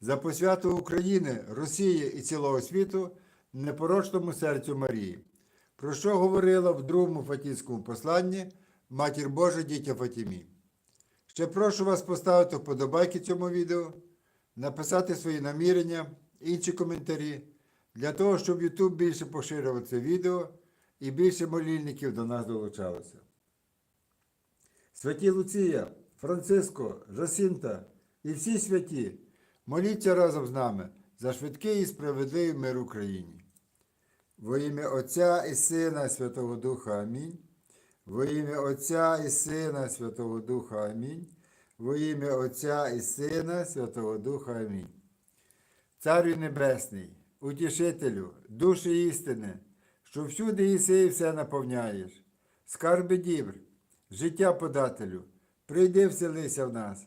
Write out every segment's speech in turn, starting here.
за посвяту України, Росії і цілого світу непорочному серцю Марії, про що говорила в другому Фатінському посланні Матір Божа дітя Фатімі. Ще прошу вас поставити вподобайки цьому відео, написати свої намірення, інші коментарі, для того, щоб YouTube більше поширював це відео і більше молільників до нас долучалося. Святі Луція, Франциско, Жасінта і всі святі, моліться разом з нами за швидкий і справедливий мир Україні. Во ім'я Отця і Сина Святого Духа Амінь. Во ім'я Отця і Сина Святого Духа Амінь. Во ім'я Отця і Сина Святого Духа Амінь. Царю Небесний, утішителю, душі істини, що всюди іси і все наповняєш, скарби дібр, життя подателю, прийди вселися в нас,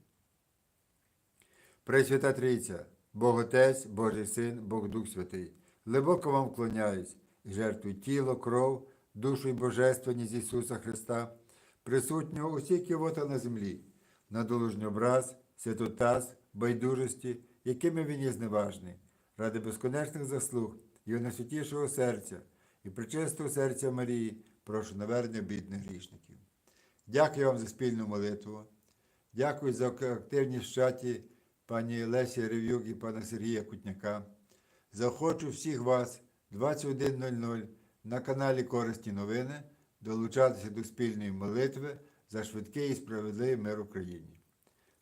Пресвята Трійця, Бог Отець, Божий Син, Бог Дух Святий, глибоко вам вклоняюсь і жертвую тіло, кров, душу і божественність Ісуса Христа, присутнього у всіх кивота на землі, на долужній образ, святотаз, байдужості, якими він є зневажний, ради безконечних заслуг Його найсвятішого серця і причистого серця Марії, прошу навернення бідних грішників. Дякую вам за спільну молитву. Дякую за активність в чаті пані Лесі Рев'юк і пана Сергія Кутняка. Захочу всіх вас 21.00 на каналі Корисні новини долучатися до спільної молитви за швидкий і справедливий мир Україні.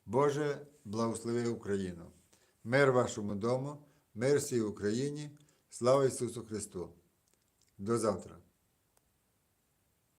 Боже, благослови Україну! Мир вашому дому, мир всій Україні, слава Ісусу Христу! До завтра!